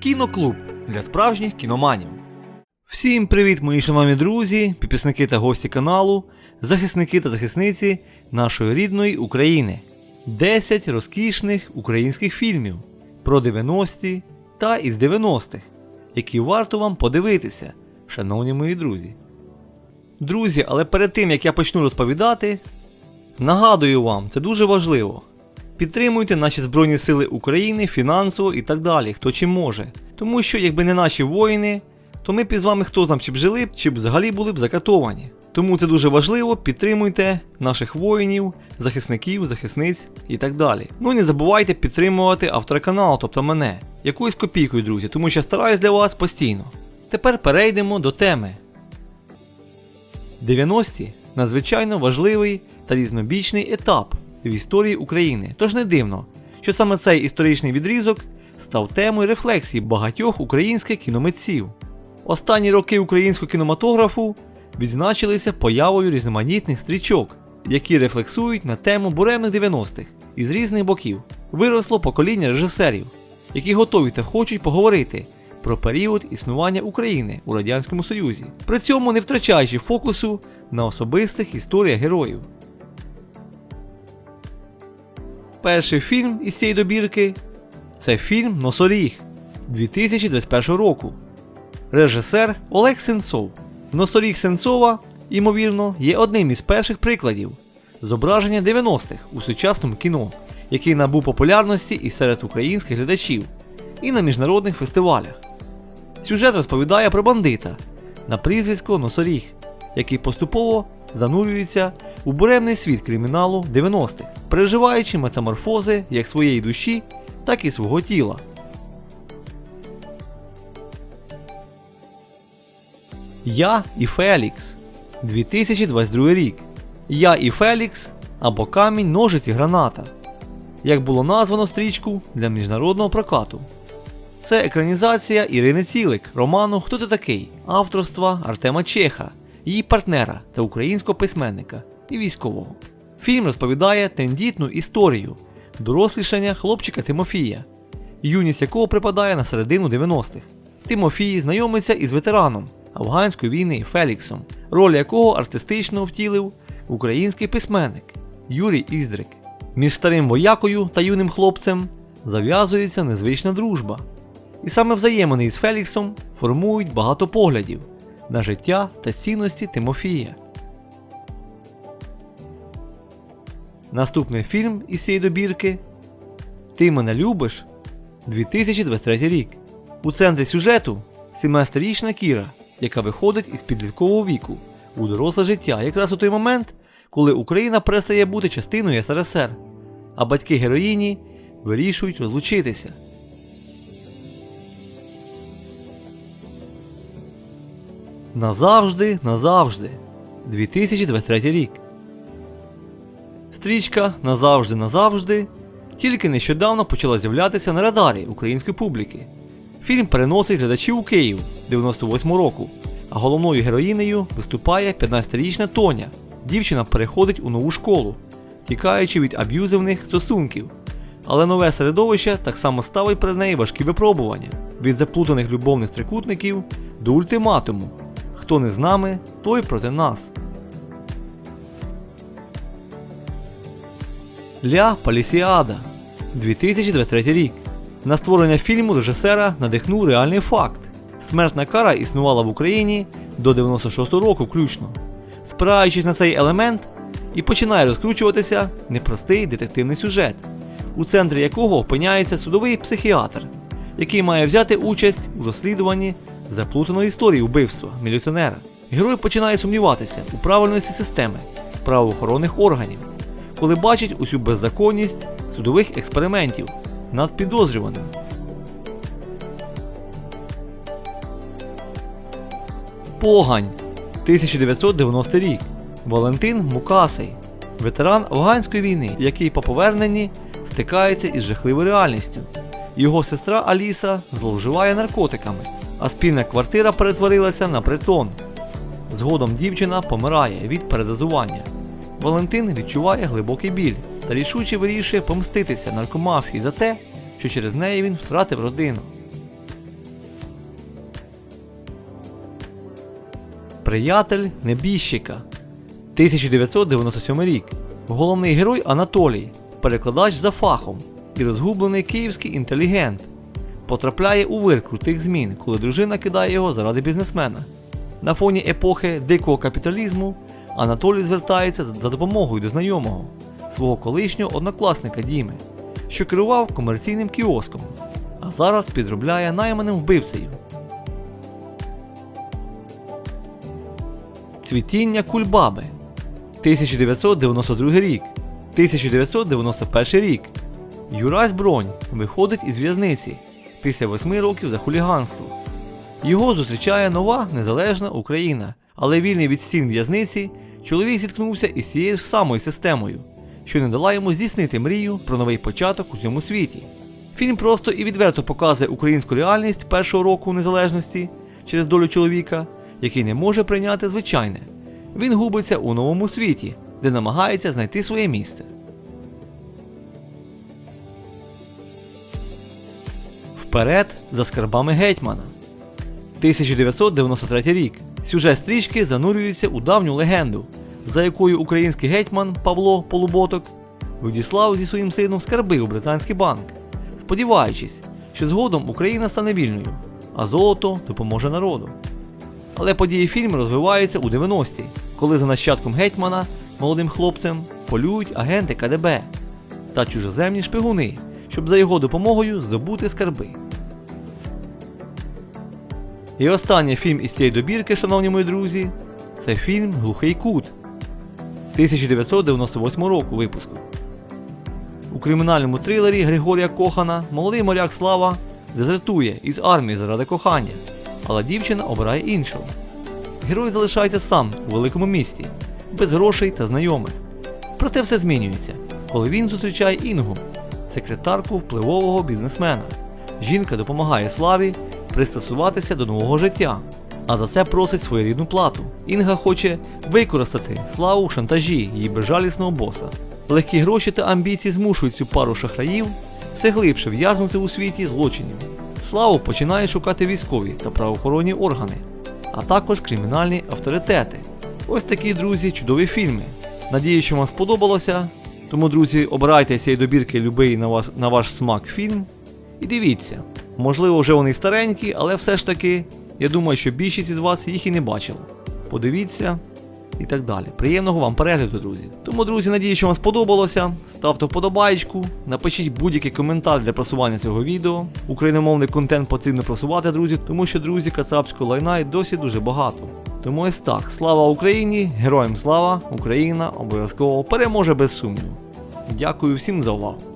Кіноклуб для справжніх кіноманів. Всім привіт, мої шановні друзі, підписники та гості каналу, захисники та захисниці нашої рідної України. 10 розкішних українських фільмів про 90-ті та із 90-х, які варто вам подивитися, шановні мої друзі. Друзі, але перед тим як я почну розповідати, нагадую вам, це дуже важливо. Підтримуйте наші Збройні Сили України фінансово і так далі, хто чим може. Тому що, якби не наші воїни, то ми б із вами хто там чи б жили, чи б взагалі були б закатовані. Тому це дуже важливо, підтримуйте наших воїнів, захисників, захисниць і так далі. Ну і не забувайте підтримувати автора каналу, тобто мене, якоюсь копійкою, друзі, тому що я стараюсь для вас постійно. Тепер перейдемо до теми. 90-ті надзвичайно важливий та різнобічний етап в історії України. Тож не дивно, що саме цей історичний відрізок став темою рефлексії багатьох українських кіномитців. Останні роки українського кінематографу відзначилися появою різноманітних стрічок, які рефлексують на тему буремних 90-х із різних боків. Виросло покоління режисерів, які готові та хочуть поговорити про період існування України у Радянському Союзі, при цьому не втрачаючи фокусу на особистих історіях героїв. Перший фільм із цієї добірки це фільм Носоріг 2021 року. Режисер Олег Сенцов. Носоріг Сенцова, ймовірно, є одним із перших прикладів зображення 90-х у сучасному кіно, який набув популярності і серед українських глядачів, і на міжнародних фестивалях. Сюжет розповідає про бандита на прізвисько Носоріг, який поступово занурюється у буремний світ криміналу 90-х, переживаючи метаморфози як своєї душі, так і свого тіла. Я і Фелікс 2022 рік. Я і Фелікс або камінь, ножиці, граната. Як було названо стрічку для міжнародного прокату. Це екранізація Ірини Цілик, роману Хто ти такий? авторства Артема Чеха, її партнера та українського письменника і військового. Фільм розповідає тендітну історію дорослішання хлопчика Тимофія, юність якого припадає на середину 90-х. Тимофій знайомиться із ветераном афганської війни Феліксом, роль якого артистично втілив український письменник Юрій Іздрик. Між старим воякою та юним хлопцем зав'язується незвична дружба. І саме взаємини із Феліксом формують багато поглядів на життя та цінності Тимофія. Наступний фільм із цієї добірки Ти мене любиш 2023 рік. У центрі сюжету 17-річна Кіра, яка виходить із підліткового віку у доросле життя якраз у той момент, коли Україна перестає бути частиною СРСР, а батьки героїні вирішують розлучитися. Назавжди, назавжди. 2023 рік. Стрічка Назавжди, назавжди тільки нещодавно почала з'являтися на радарі української публіки. Фільм переносить глядачів у Київ 98 року, а головною героїнею виступає 15-річна Тоня. Дівчина переходить у нову школу, тікаючи від аб'юзивних стосунків. Але нове середовище так само ставить перед нею важкі випробування від заплутаних любовних трикутників до ультиматуму. Хто не з нами, той проти нас. Ля Палісіада 2023 рік. На створення фільму режисера надихнув реальний факт. Смертна кара існувала в Україні до 96-го року включно. Спираючись на цей елемент, і починає розкручуватися непростий детективний сюжет, у центрі якого опиняється судовий психіатр, який має взяти участь у розслідуванні заплутаної історії вбивства міліціонера. Герой починає сумніватися у правильності системи правоохоронних органів, коли бачить усю беззаконність судових експериментів над підозрюваним. Погань 1990 рік. Валентин Мукасей, ветеран афганської війни, який по поверненні стикається із жахливою реальністю. Його сестра Аліса зловживає наркотиками, а спільна квартира перетворилася на притон. Згодом дівчина помирає від передозування. Валентин відчуває глибокий біль та рішуче вирішує помститися наркомафії за те, що через неї він втратив родину. Приятель Небіщика 1997 рік. Головний герой Анатолій, перекладач за фахом і розгублений київський інтелігент. Потрапляє у вир крутих змін, коли дружина кидає його заради бізнесмена. На фоні епохи дикого капіталізму Анатолій звертається за допомогою до знайомого, свого колишнього однокласника Діми, що керував комерційним кіоском, а зараз підробляє найманим вбивцею. Цвітіння кульбаби 1992 рік. 1991 рік. Юрась Бронь виходить із в'язниці після 8 років за хуліганство. Його зустрічає нова незалежна Україна, але вільний від стін в'язниці чоловік зіткнувся із цією ж самою системою, що не дала йому здійснити мрію про новий початок у цьому світі. Фільм просто і відверто показує українську реальність першого року незалежності через долю чоловіка, який не може прийняти звичайне. Він губиться у новому світі, де намагається знайти своє місце. Вперед за скарбами гетьмана. 1993 рік. Сюжет стрічки занурюється у давню легенду, за якою український гетьман Павло Полуботок відіслав зі своїм сином скарби у британський банк, сподіваючись, що згодом Україна стане вільною, а золото допоможе народу. Але події фільму розвиваються у 90-ті, коли за нащадком гетьмана, молодим хлопцем, полюють агенти КДБ та чужоземні шпигуни, щоб за його допомогою здобути скарби. І останній фільм із цієї добірки, шановні мої друзі, це фільм Глухий кут 1998 року випуску. У кримінальному трилері Григорія Кохана молодий моряк Слава дезертує із армії заради кохання, але дівчина обирає іншого. Герой залишається сам у великому місті, без грошей та знайомих. Проте все змінюється, коли він зустрічає Інгу, секретарку впливового бізнесмена. Жінка допомагає Славі пристосуватися до нового життя, а за це просить своєрідну плату. Інга хоче використати славу в шантажі її безжалісного боса. Легкі гроші та амбіції змушують цю пару шахраїв все глибше в'язнути у світі злочинів. Славу починають шукати військові та правоохоронні органи, а також кримінальні авторитети. Ось такі, друзі, чудові фільми. Надію, що вам сподобалося. Тому, друзі, обирайте цієї добірки любий на ваш, на ваш смак фільм і дивіться. Можливо, вже вони старенькі, але все ж таки, я думаю, що більшість із вас їх і не бачила. Подивіться і так далі. Приємного вам перегляду, друзі. Тому, друзі, надію, що вам сподобалося. Ставте вподобайку, напишіть будь-який коментар для просування цього відео. Україномовний контент потрібно просувати, друзі, тому що, друзі, кацапського лайна і досі дуже багато. Тому ось так. Слава Україні! Героям слава! Україна обов'язково переможе без сумніву. Дякую всім за увагу.